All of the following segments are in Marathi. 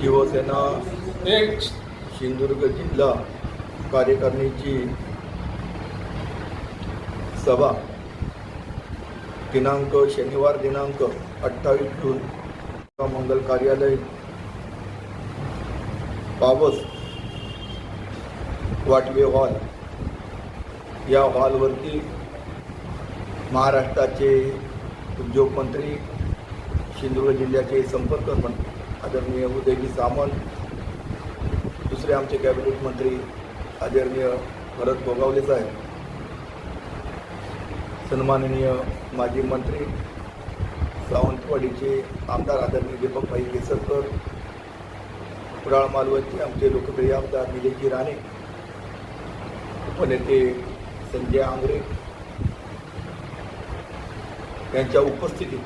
शिवसेना एक सिंधुदुर्ग जिल्हा कार्यकारिणीची सभा. दिनांक शनिवार दिनांक अठ्ठावीस जून मंगल कार्यालय. पावस. वाटवे हॉल. या हॉलवरती महाराष्ट्राचे उद्योगमंत्री सिंधुदुर्ग जिल्ह्याचे संपर्क मंत्री आदरणीय उदयजी सामंत दुसरे आमचे कॅबिनेट मंत्री आदरणीय भरत भोगावले साहेब सन्माननीय माजी मंत्री सावंतवाडीचे आमदार आदरणीय दीपकभाई केसरकर कुडाळ मालवणचे आमचे लोकप्रिय आमदार निलेशजी राणे उपनेते संजय आंगरे यांच्या उपस्थितीत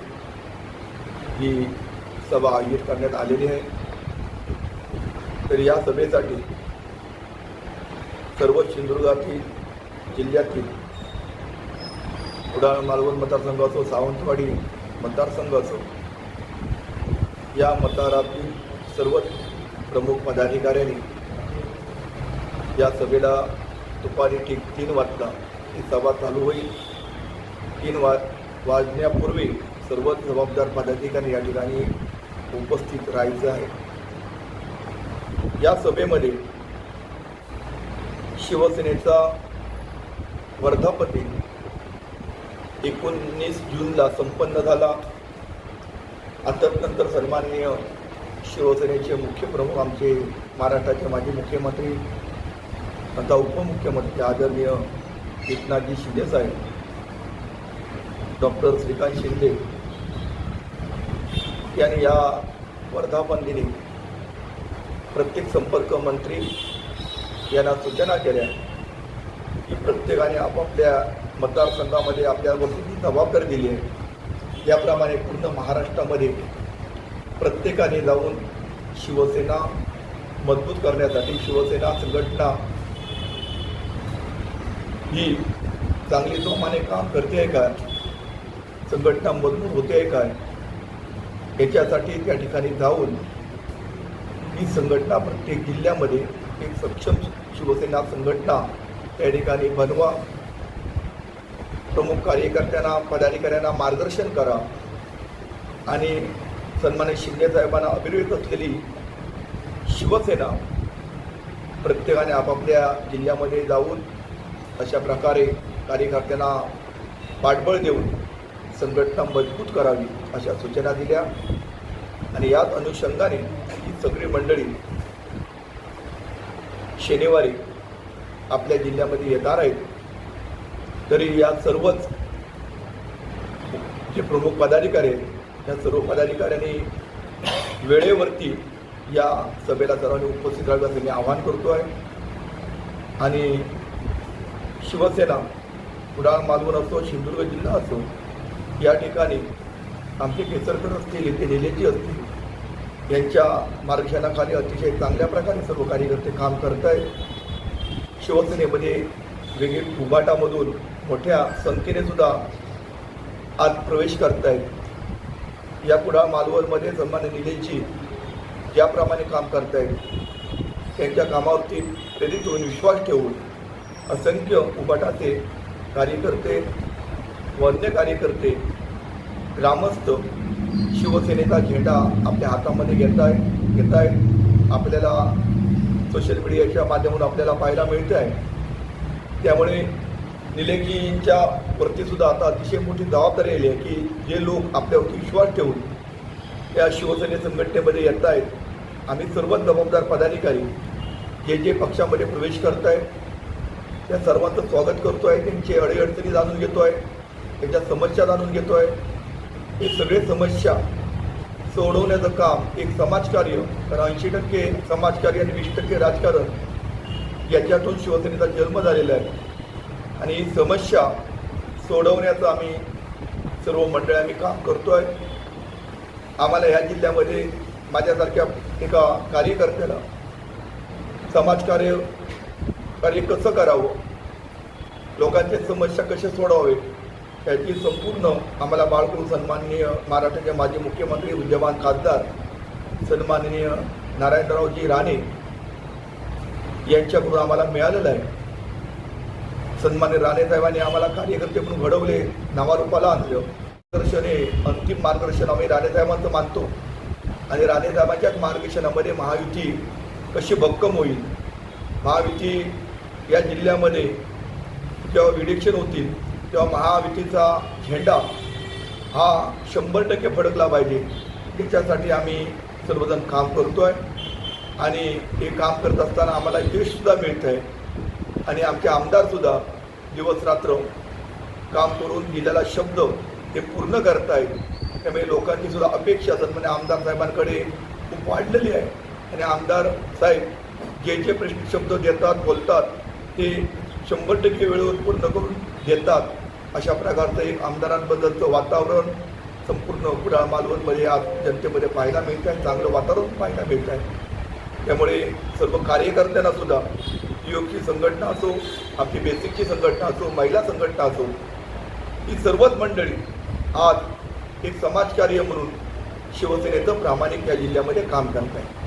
ही सभा आयोजित करण्यात आलेली आहे. तर या सभेसाठी सर्व सिंधुदुर्गातील जिल्ह्यातील उडाळ मालवण मतदारसंघ असो सावंतवाडी मतदारसंघ असो या मतदारातील सर्व प्रमुख पदाधिकाऱ्यांनी या सभेला दुपारी ठीक तीन वाजता ही सभा चालू होईल. तीन वा वाजण्यापूर्वी सर्व जबाबदार पदाधिकारी या ठिकाणी उपस्थित राहायचं आहे. या सभेमध्ये शिवसेनेचा वर्धापती एकोणीस जूनला संपन्न झाला. आता नंतर सन्माननीय शिवसेनेचे मुख्य प्रमुख आमचे महाराष्ट्राचे माजी मुख्यमंत्री आता उपमुख्यमंत्री आदरणीय एकनाथजी शिंदेसाहेब डॉक्टर श्रीकांत शिंदे यांनी या वर्धापन दिनी प्रत्येक संपर्क मंत्री यांना सूचना केल्या की प्रत्येकाने आपापल्या मतदारसंघामध्ये आपल्या जी जबाबदारी दिली आहे. याप्रमाणे पूर्ण महाराष्ट्रामध्ये प्रत्येकाने जाऊन शिवसेना मजबूत करण्यासाठी शिवसेना संघटना ही चांगली जोमाने काम करते आहे काय संघटना मजबूत होते आहे काय? याच्यासाठी त्या ठिकाणी जाऊन ही संघटना प्रत्येक जिल्ह्यामध्ये एक सक्षम शिवसेना संघटना त्या ठिकाणी बनवा. प्रमुख कार्यकर्त्यांना पदाधिकाऱ्यांना मार्गदर्शन करा. आणि सन्मानित शिंदे साहेबांना अभिरहित असलेली शिवसेना प्रत्येकाने आपापल्या जिल्ह्यामध्ये जाऊन अशा प्रकारे कार्यकर्त्यांना पाठबळ देऊन संघटना मजबूत करावी अशा सूचना दिल्या. आणि याच अनुषंगाने ही सगळी मंडळी शनिवारी आपल्या जिल्ह्यामध्ये येणार आहेत. तरी या सर्वच जे प्रमुख पदाधिकारी आहेत या सर्व पदाधिकाऱ्यांनी वेळेवरती या सभेला सर्वांनी उपस्थित राहावं असं मी आवाहन करतो आहे. आणि शिवसेना कुडाळ मालवण असो सिंधुदुर्ग जिल्हा असो या ठिकाणी आमचे केसरकर असतील इथे निलेजी असतील. यांच्या मार्गदर्शनाखाली अतिशय चांगल्या प्रकारे सर्व कार्यकर्ते काम करत आहेत शिवसेनेमध्ये वेगळे उभाटामधून मोठ्या संख्येने सुद्धा आत प्रवेश करत आहेत या पुढा मालवणमध्ये सन्मान्य निलेजी ज्याप्रमाणे काम करत आहेत त्यांच्या कामावरती प्रेरित होऊन विश्वास ठेवून असंख्य उभाटाचे कार्यकर्ते व कार्यकर्ते ग्रामस्थ शिवसेनेचा झेंडा आपल्या हातामध्ये घेत आहे घेत आहे आपल्याला सोशल मीडियाच्या माध्यमातून आपल्याला पाहायला मिळतं आहे त्यामुळे निलेजींच्या वरतीसुद्धा आता अतिशय मोठी जबाबदारी आली आहे की जे लोक आपल्यावरती विश्वास ठेवून या शिवसेने संघटनेमध्ये येत आहेत आम्ही सर्वच जबाबदार पदाधिकारी जे जे पक्षामध्ये प्रवेश करत आहेत त्या सर्वांचं स्वागत करतो आहे त्यांची अडीअडचणी जाणून घेतो आहे त्याच्या समस्या जाणून घेतो आहे हे सगळे समस्या सोडवण्याचं काम एक समाजकार्य कारण ऐंशी टक्के समाजकार्य आणि वीस टक्के राजकारण याच्यातून शिवसेनेचा जन्म झालेला आहे. आणि ही समस्या सोडवण्याचं आम्ही सर्व मंडळी आम्ही काम करतो आहे आम्हाला ह्या जिल्ह्यामध्ये माझ्यासारख्या एका कार्यकर्त्याला समाजकार्य कार्य कसं करावं? लोकांच्या समस्या कशा सोडवावे याची संपूर्ण आम्हाला बाळकृ सन्माननीय महाराष्ट्राचे माजी मुख्यमंत्री विद्यमान खासदार सन्माननीय नारायणरावजी राणे यांच्याकडून आम्हाला मिळालेलं आहे. सन्मान्य राणे साहेबांनी आम्हाला कार्यकर्ते म्हणून घडवले नावारूपाला आणलं. मार्गदर्शन हे अंतिम मार्गदर्शन आम्ही राणे साहेबांचं मानतो. आणि राणे साहेबांच्याच मार्गदर्शनामध्ये महायुती कशी भक्कम होईल? महायुती या जिल्ह्यामध्ये जेव्हा इलेक्शन होतील तेव्हा महायुतीचा झेंडा हा शंभर टक्के फडकला पाहिजे. त्याच्यासाठी आम्ही सर्वजण काम करतो आहे आणि हे काम करत असताना आम्हाला यशसुद्धा मिळतं आहे आणि आमचे आमदारसुद्धा दिवसरात्र काम करून दिलेला शब्द हे पूर्ण करतायत. त्यामुळे लोकांची सुद्धा अपेक्षा म्हणजे आमदार साहेबांकडे खूप वाढलेली आहे. आणि आमदार साहेब जे जे प्रश्न शब्द देतात बोलतात ते शंभर टक्के वेळेवर पूर्ण करून देतात. अशा प्रकारचं एक आमदारांबद्दलचं वातावरण संपूर्ण कुडाळ मालवणमध्ये आज जनतेमध्ये पाहायला मिळतं आहे चांगलं वातावरण पाहायला मिळतं आहे त्यामुळे सर्व कार्यकर्त्यांना सुद्धा युवकची संघटना असो आपली बेसिकची संघटना असो महिला संघटना असो ही सर्वच मंडळी आज एक समाजकार्य म्हणून शिवसेनेचं प्रामाणिक या जिल्ह्यामध्ये काम करत आहे